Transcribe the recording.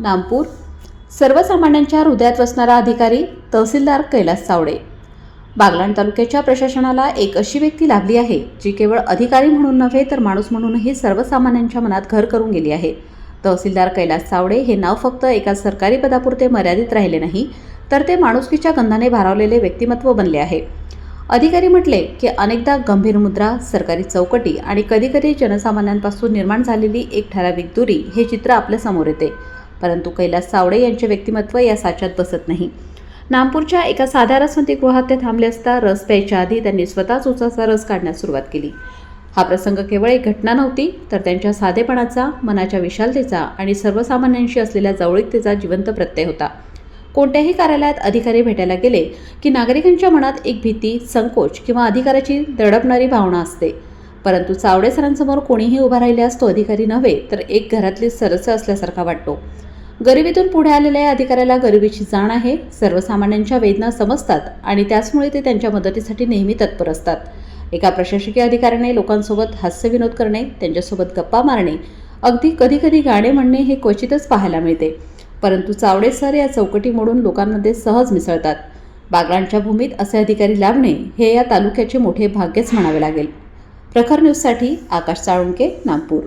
नामपूर. सर्वसामान्यांच्या हृदयात वसणारा अधिकारी तहसीलदार कैलास सावडे बागलाण तालुक्याच्या प्रशासनाला एक अशी व्यक्ती लाभली आहे जी केवळ अधिकारी म्हणून नव्हे तर माणूस म्हणूनही सर्वसामान्यांच्या मनात घर करून गेली आहे. तहसीलदार कैलास सावडे हे नाव फक्त एका सरकारी पदापुरते मर्यादित राहिले नाही तर ते माणुसकीच्या गंधाने भारावलेले व्यक्तिमत्व बनले आहे. अधिकारी म्हटले की अनेकदा गंभीर मुद्रा सरकारी चौकटी आणि कधीकधी जनसामान्यांपासून निर्माण झालेली एक ठराविक दुरी हे चित्र आपल्यासमोर येते. परंतु कैलास सावडे यांचे व्यक्तिमत्व या साच्यात बसत नाही. नागपूरच्या एका साध्या रसवंतीगृहात ते थांबले असता रस प्यायच्या आधी त्यांनी स्वतःच उचाचा रस काढण्यास सुरुवात केली. हा प्रसंग केवळ एक घटना नव्हती तर त्यांच्या साधेपणाचा मनाच्या विशालतेचा आणि सर्वसामान्यांशी असलेल्या जवळीकतेचा जिवंत प्रत्यय होता. कोणत्याही कार्यालयात अधिकारी भेटायला गेले की नागरिकांच्या मनात एक भीती संकोच किंवा अधिकाराची दडपणारी भावना असते. परंतु चावडे सरांसमोर कोणीही उभा राहिल्यास तो अधिकारी नव्हे तर एक घरातली सरस असल्यासारखा वाटतो. गरिबीतून पुढे आलेल्या या अधिकाऱ्याला गरिबीची जाण आहे. सर्वसामान्यांच्या वेदना समजतात आणि त्याचमुळे ते त्यांच्या मदतीसाठी नेहमी तत्पर असतात. एका प्रशासकीय अधिकाऱ्याने लोकांसोबत हास्यविनोद करणे त्यांच्यासोबत गप्पा मारणे अगदी कधीकधी गाणे म्हणणे हे क्वचितच पाहायला मिळते. परंतु चावडे सर या चौकटी मोडून लोकांमध्ये सहज मिसळतात. बागलांच्या भूमीत असे अधिकारी लाभणे हे या तालुक्याचे मोठे भाग्यच म्हणावे लागेल. प्रखर न्यूजसाठी आकाश साळुंके नागपूर.